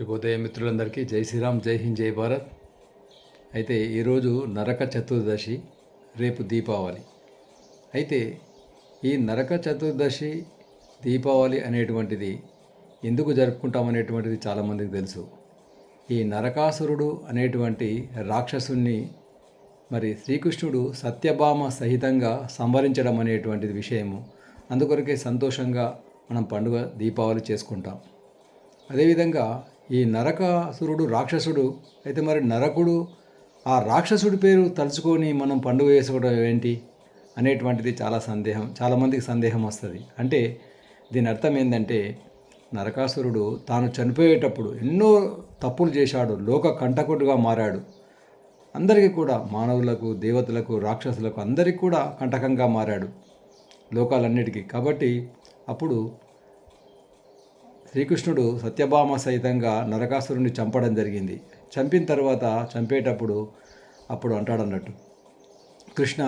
శుభోదయ మిత్రులందరికీ జై శ్రీరామ్ జై హింద్ జై భారత్. అయితే ఈరోజు నరక చతుర్దశి రేపు దీపావళి. అయితే ఈ నరక చతుర్దశి దీపావళి అనేటువంటిది ఎందుకు జరుపుకుంటామనేటువంటిది చాలామందికి తెలుసు. ఈ నరకాసురుడు అనేటువంటి రాక్షసుణ్ణి మరి శ్రీకృష్ణుడు సత్యభామ సహితంగా సంవరించడం అనేటువంటిది విషయము. అందుకొరకే సంతోషంగా మనం పండుగ దీపావళి చేసుకుంటాం. అదేవిధంగా ఈ నరకాసురుడు రాక్షసుడు అయితే మరి నరకుడు ఆ రాక్షసుడి పేరు తలుచుకొని మనం పండుగ చేసుకోవడం ఏంటి అనేటువంటిది చాలా సందేహం చాలామందికి సందేహం వస్తుంది. అంటే దీని అర్థం ఏంటంటే నరకాసురుడు తాను చనిపోయేటప్పుడు ఎన్నో తప్పులు చేశాడు లోక కంటకుడుగా మారాడు. అందరికీ కూడా మానవులకు దేవతలకు రాక్షసులకు అందరికీ కూడా కంటకంగా మారాడు లోకాలన్నిటికీ. కాబట్టి అప్పుడు శ్రీకృష్ణుడు సత్యభామ సహితంగా నరకాసురుని చంపడం జరిగింది. చంపిన తర్వాత చంపేటప్పుడు అప్పుడు అంటాడన్నట్టు కృష్ణ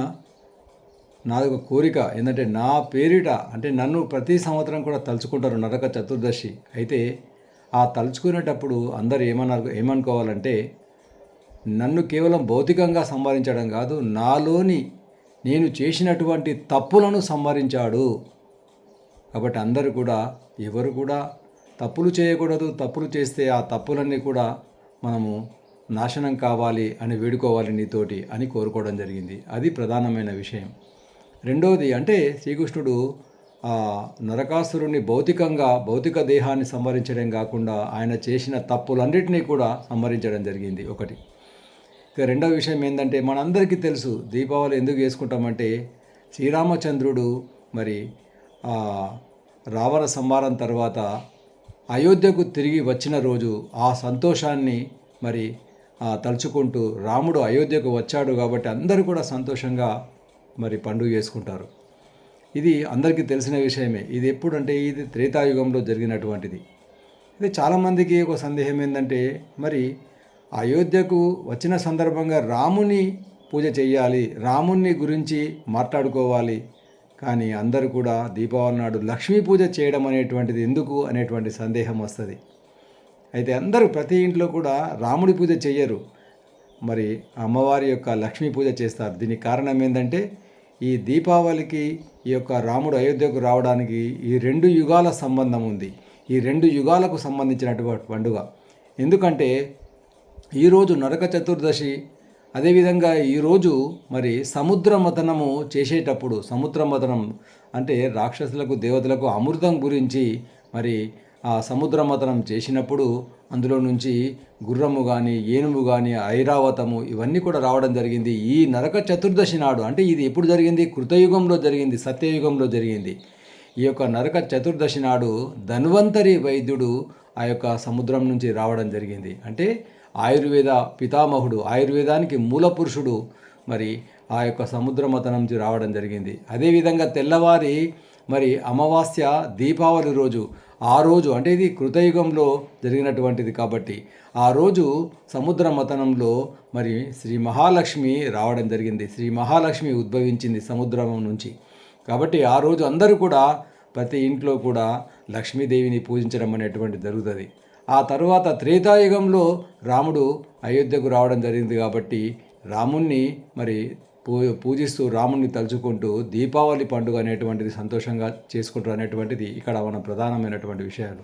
నాది ఒక కోరిక ఏంటంటే నా పేరిట అంటే నన్ను ప్రతి సంవత్సరం కూడా తలుచుకుంటారు నరక చతుర్దశి. అయితే ఆ తలుచుకునేటప్పుడు అందరు ఏమన్నారు ఏమనుకోవాలంటే నన్ను కేవలం భౌతికంగా సంహరించడం కాదు నాలోని నేను చేసినటువంటి తప్పులను సంహరించాడు. కాబట్టి అందరూ కూడా ఎవరు కూడా తప్పులు చేయకూడదు తప్పులు చేస్తే ఆ తప్పులన్నీ కూడా మనము నాశనం కావాలి అని వేడుకోవాలి నీతోటి అని కోరుకోవడం జరిగింది. అది ప్రధానమైన విషయం. రెండవది అంటే శ్రీకృష్ణుడు ఆ భౌతికంగా భౌతిక దేహాన్ని సంహరించడం కాకుండా ఆయన చేసిన తప్పులన్నింటినీ కూడా సంహరించడం జరిగింది. ఒకటి. ఇక రెండవ విషయం ఏంటంటే మనందరికీ తెలుసు దీపావళి ఎందుకు చేసుకుంటామంటే శ్రీరామచంద్రుడు మరి రావణ సంహారం తర్వాత అయోధ్యకు తిరిగి వచ్చిన రోజు ఆ సంతోషాన్ని మరి ఆ, తలుచుకుంటూ రాముడు అయోధ్యకు వచ్చాడు కాబట్టి అందరూ కూడా సంతోషంగా మరి పండుగ చేసుకుంటారు. ఇది అందరికీ తెలిసిన విషయమే. ఇది ఎప్పుడంటే ఇది త్రేతాయుగంలో జరిగినటువంటిది. ఇది చాలామందికి ఒక సందేహం ఏంటంటే మరి అయోధ్యకు వచ్చిన సందర్భంగా రాముని పూజ చేయాలి రాముని గురించి మాట్లాడుకోవాలి కానీ అందరూ కూడా దీపావళి నాడు లక్ష్మీ పూజ చేయడం అనేటువంటిది ఎందుకు అనేటువంటి సందేహం వస్తుంది. అయితే అందరూ ప్రతి ఇంట్లో కూడా రాముడి పూజ చేయరు మరి అమ్మవారి యొక్క లక్ష్మీ పూజ చేస్తారు. దీనికి కారణం ఏంటంటే ఈ దీపావళికి ఈ యొక్క రాముడు అయోధ్యకు రావడానికి ఈ రెండు యుగాల సంబంధం ఉంది. ఈ రెండు యుగాలకు సంబంధించినటువంటి పండుగ. ఎందుకంటే ఈరోజు నరక చతుర్దశి అదేవిధంగా ఈరోజు మరి సముద్ర మథనము చేసేటప్పుడు సముద్ర మథనం అంటే రాక్షసులకు దేవతలకు అమృతం గురించి మరి ఆ సముద్ర మథనం చేసినప్పుడు అందులో నుంచి గుర్రము కానీ ఏనుము కానీ ఐరావతము ఇవన్నీ కూడా రావడం జరిగింది. ఈ నరక చతుర్దశి నాడు అంటే ఇది ఎప్పుడు జరిగింది? కృతయుగంలో జరిగింది సత్యయుగంలో జరిగింది. ఈ యొక్క నరక చతుర్దశి నాడు ధన్వంతరి వైద్యుడు ఆ యొక్క సముద్రం నుంచి రావడం జరిగింది. అంటే ఆయుర్వేద పితామహుడు ఆయుర్వేదానికి మూల పురుషుడు మరి ఆ యొక్క సముద్ర మతనం నుంచి రావడం జరిగింది. అదేవిధంగా తెల్లవారి మరి అమావాస్య దీపావళి రోజు ఆ రోజు అంటే ఇది కృతయుగంలో జరిగినటువంటిది కాబట్టి ఆ రోజు సముద్ర మతనంలో మరి శ్రీ మహాలక్ష్మి రావడం జరిగింది. శ్రీ మహాలక్ష్మి ఉద్భవించింది సముద్రం నుంచి. కాబట్టి ఆ రోజు అందరూ కూడా ప్రతి ఇంట్లో కూడా లక్ష్మీదేవిని పూజించడం అనేటువంటి జరుగుతుంది. ఆ తరువాత త్రేతాయుగంలో రాముడు అయోధ్యకు రావడం జరిగింది కాబట్టి రాముణ్ణి మరి పూ పూజిస్తూ రాముణ్ణి తలుచుకుంటూ దీపావళి పండుగ అనేటువంటిది సంతోషంగా చేసుకుంటారు అనేటువంటిది ఇక్కడ మన ప్రధానమైనటువంటి విషయాలు.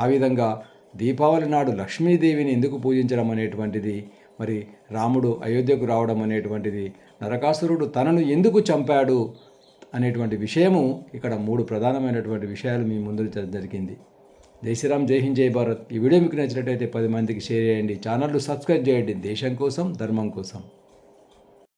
ఆ విధంగా దీపావళి నాడు లక్ష్మీదేవిని ఎందుకు పూజించడం అనేటువంటిది మరి రాముడు అయోధ్యకు రావడం అనేటువంటిది నరకాసురుడు తనను ఎందుకు చంపాడు అనేటువంటి విషయము ఇక్కడ మూడు ప్రధానమైనటువంటి విషయాలు మీ ముందు జ- జరిగింది. జై శ్రీరామ్ జై హింద్ జై భారత్. ఈ వీడియో మీకు నచ్చినట్టయితే పది మందికి షేర్ చేయండి. ఛానల్ సబ్స్క్రైబ్ చేయండి. దేశం కోసం ధర్మం కోసం.